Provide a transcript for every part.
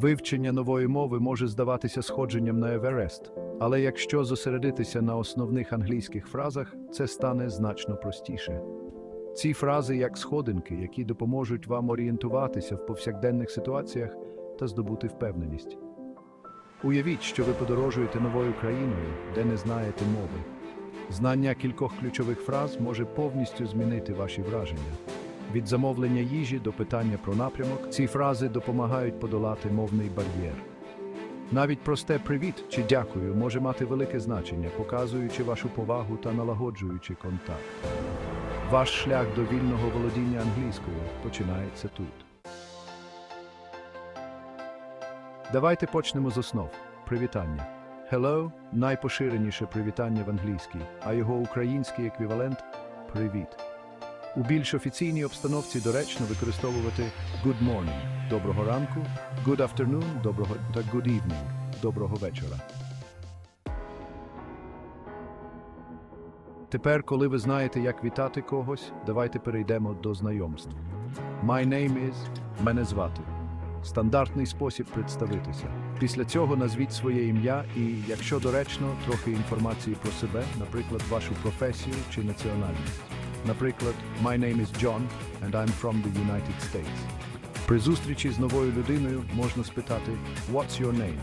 Вивчення нової мови може здаватися сходженням на Еверест, але якщо зосередитися на основних англійських фразах, це стане значно простіше. Ці фрази як сходинки, які допоможуть вам орієнтуватися в повсякденних ситуаціях та здобути впевненість. Уявіть, що ви подорожуєте новою країною, де не знаєте мови. Знання кількох ключових фраз може повністю змінити ваші враження. Від замовлення їжі до питання про напрямок ці фрази допомагають подолати мовний бар'єр. Навіть просте привіт чи дякую може мати велике значення, показуючи вашу повагу та налагоджуючи контакт. Ваш шлях до вільного володіння англійською починається тут. Давайте почнемо з основ. Привітання. Hello – найпоширеніше привітання в англійській, а його український еквівалент привіт. У більш офіційній обстановці доречно використовувати good morning – доброго ранку, good afternoon – доброго та good evening – доброго вечора. Тепер, коли ви знаєте, як вітати когось, давайте перейдемо до знайомств. My name is – мене звати. Стандартний спосіб представитися. Після цього назвіть своє ім'я і, якщо доречно, трохи інформації про себе, наприклад, вашу професію чи національність. Наприклад, My name is John and I'm from the United States. При зустрічі з новою людиною можна спитати What's your name?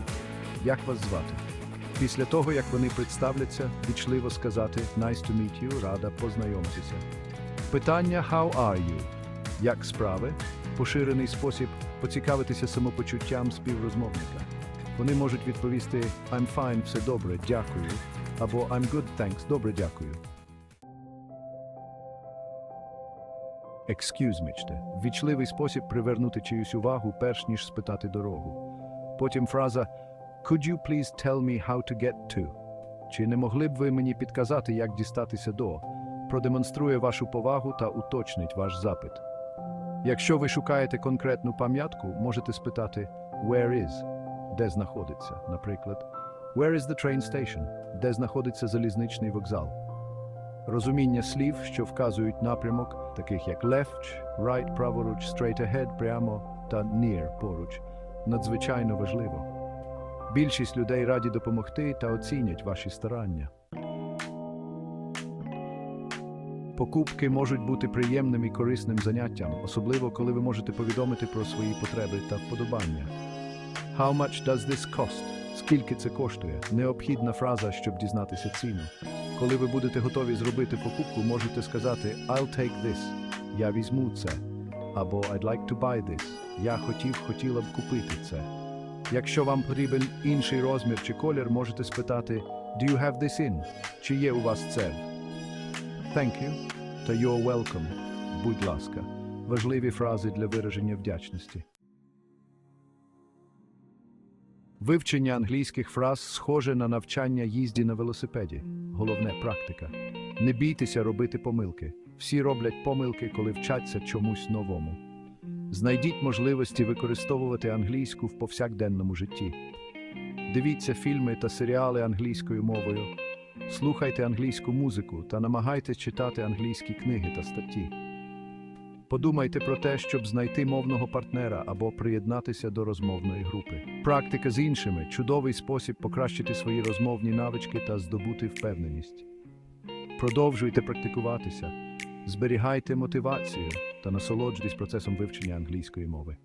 Як вас звати? Після того, як вони представляться, вічливо сказати Nice to meet you, рада познайомитися. Питання How are you? Як справи? Поширений спосіб поцікавитися самопочуттям співрозмовника. Вони можуть відповісти I'm fine, все добре, дякую, або I'm good, thanks, добре, дякую. Me, вічливий спосіб привернути чиюсь увагу, перш ніж спитати дорогу. Потім фраза Could you please tell me how to get to? Чи не могли б ви мені підказати, як дістатися до? Продемонструє вашу повагу та уточнить ваш запит. Якщо ви шукаєте конкретну пам'ятку, можете спитати Where is? Де знаходиться? Наприклад, Where is the train station? Де знаходиться залізничний вокзал? Розуміння слів, що вказують напрямок, таких як left, right, праворуч, straight ahead, прямо та near, поруч, надзвичайно важливо. Більшість людей раді допомогти та оцінять ваші старання. Покупки можуть бути приємним і корисним заняттям, особливо коли ви можете повідомити про свої потреби та вподобання. How much does this cost? Скільки це коштує? Необхідна фраза, щоб дізнатися ціну. Коли ви будете готові зробити покупку, можете сказати I'll take this. Я візьму це. Або I'd like to buy this. Я хотів, хотіла б купити це. Якщо вам потрібен інший розмір чи колір, можете спитати Do you have this in? Чи є у вас це? Thank you та You're welcome. Будь ласка. Важливі фрази для вираження вдячності. Вивчення англійських фраз схоже на навчання їзді на велосипеді. Головне практика. Не бійтеся робити помилки. Всі роблять помилки, коли вчаться чомусь новому. Знайдіть можливості використовувати англійську в повсякденному житті. Дивіться фільми та серіали англійською мовою. Слухайте англійську музику та намагайтесь читати англійські книги та статті. Подумайте про те, щоб знайти мовного партнера або приєднатися до розмовної групи. Практика з іншими чудовий спосіб покращити свої розмовні навички та здобути впевненість. Продовжуйте практикуватися, зберігайте мотивацію та насолоджуйтесь процесом вивчення англійської мови.